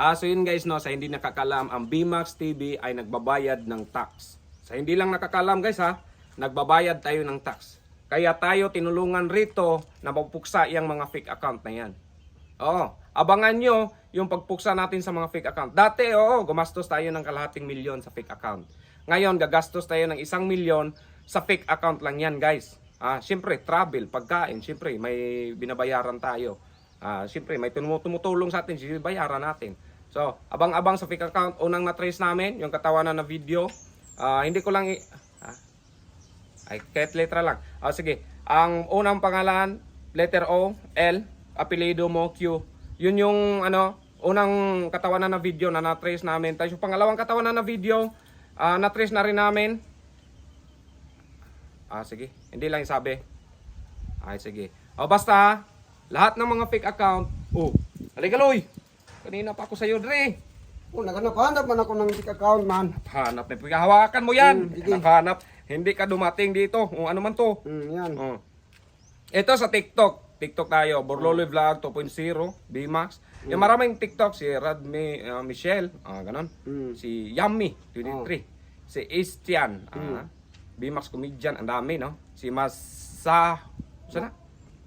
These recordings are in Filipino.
Ah, so yun guys, no, sa hindi nakakalam, ang BMAX TV ay nagbabayad ng tax. Sa hindi lang nakakalam guys ha, nagbabayad tayo ng tax. Kaya tayo tinulungan rito na mapuksa yung mga fake account na yan. Oo, abangan nyo yung pagpuksa natin sa mga fake account. Dati, oo, gumastos tayo ng kalahating milyon sa fake account. Ngayon, gagastos tayo ng isang milyon sa fake account lang yan guys. Ah, siyempre, travel, pagkain, siyempre, may binabayaran tayo. Ah, siyempre, may tumu- tumutulong sa atin, bayaran natin. So, abang-abang sa fake account, unang na-trace namin, yung katawanan na video. Ah, hindi ko lang i- ah, ay, kahit letra lang. Ah, sige. Ang unang pangalan, letter O, L, apelido mo, Q. Yun yung, ano, unang katawanan na video na na-trace namin. Tapos yung pangalawang katawanan na video, ah, na-trace na rin namin. Ah, sige. Hindi lang sabi. Ay, sige. O, basta, lahat ng mga fake account, oh, halika, Loy. Kanina pa ako sa'yo, Dre. Oh, naghanap-hanap man ako ng fake account man. Hanap na, hawakan mo yan. Hmm, sige. Hanap. Hindi ka dumating dito. O, ano man to. Hmm, yan. Oh. Ito sa TikTok. TikTok tayo. Borloloy Vlog 2.0. BMAX. Yung maraming TikTok. Si Radmi uh, Michelle. Ah, ganon. Mm. Si Yummy 23. Si Istian. Ah, BMAX Comedian. Ang dami, no? Si Masa... Sana?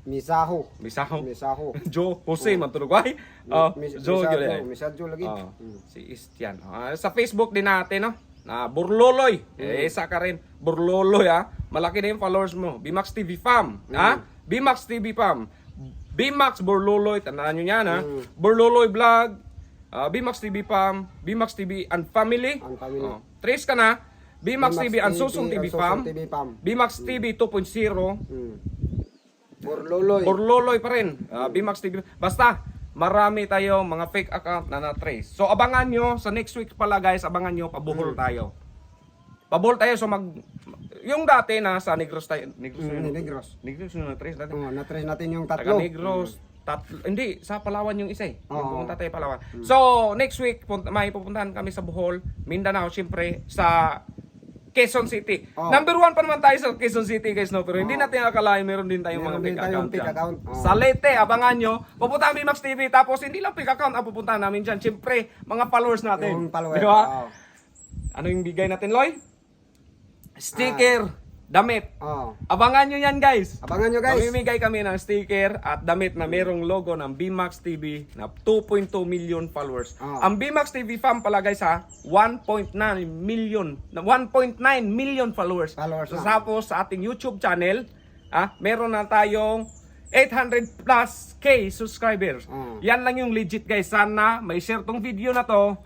Misaho. Misaho. Misaho. Joe Jose Manturugay. Oh, Mis- Joe Gilay. Misajo lagi. Oh, Hmm. si Istian. Ah, sa Facebook din natin, no? Na Burloloy. Eh, isa ka rin. Burloloy, ha? Malaki na yung followers mo. Bimax TV Fam. Ha? Bimax TV Fam. Bimax Burloloy. Tandaan nyo yan, ha? Burloloy Vlog. ah, Bimax TV Fam. Bimax TV and Family. And Family. Oh, trace ka na. Bimax, TV and Susong TV Fam. TV Pam. Bimax TV 2.0. Hmm. Borloloy. Borloloy pa rin. Ah, Bimax TV. Basta, marami tayo mga fake account na na-trace. So, abangan nyo, sa next week pala guys, abangan nyo, pabuhol tayo. Pabuhol tayo, so mag... Yung dati na sa Negros tayo. Negros Hmm, yun. Negros. Negros yung na-trace dati. Oh, na-trace natin yung Taga tatlo. Negros. Tatlo, hindi, sa Palawan yung isa eh. Yung Oo. pumunta tayo Palawan. So, next week, may pupuntahan kami sa Bohol, Mindanao, siyempre, sa Quezon City. Oo. Number one pa naman tayo sa Quezon City, guys, no? Pero hindi natin akalain, meron din tayong mga Meron fake tayong account dyan. account. Oo. Sa Leyte, abangan nyo. Pupunta kami Max TV. Tapos, hindi lang fake account ang pupuntahan namin dyan. Siyempre, mga followers natin. Yung follower. Di ba? Oo. Ano yung bigay natin, Loy? Sticker, damit. Oh. Abangan nyo yan, guys. Abangan nyo guys. Mamimigay kami ng sticker at damit na merong logo ng BMAX TV na 2.2 million followers. Ah. Ang BMAX TV fam pala guys ha, 1.9 million, na 1.9 million followers. Followers so, tapos sa ating YouTube channel, ah, meron na tayong 800 plus K subscribers. Ah. Yan lang yung legit guys. Sana may share tong video na to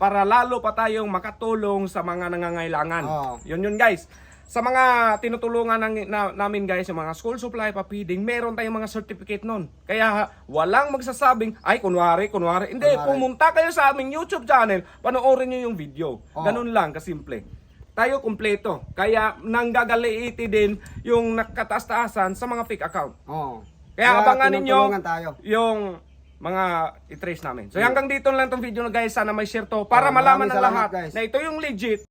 para lalo pa tayong makatulong sa mga nangangailangan. Ah. Yun yun guys. Sa mga tinutulungan ng, na, namin guys, yung mga school supply, papiding, meron tayong mga certificate nun. Kaya walang magsasabing, ay kunwari, kunwari. Hindi, Kunwari. pumunta kayo sa aming YouTube channel, panoorin nyo yung video. Oo. Ganun lang, kasimple. Tayo kumpleto. Kaya nanggagaliiti din yung nakataas-taasan sa mga fake account. Oh. Kaya abangan ninyo tayo. yung mga i-trace namin. So hanggang dito lang tong video na guys, sana may share to para Oh, malaman ng lahat guys. na ito yung legit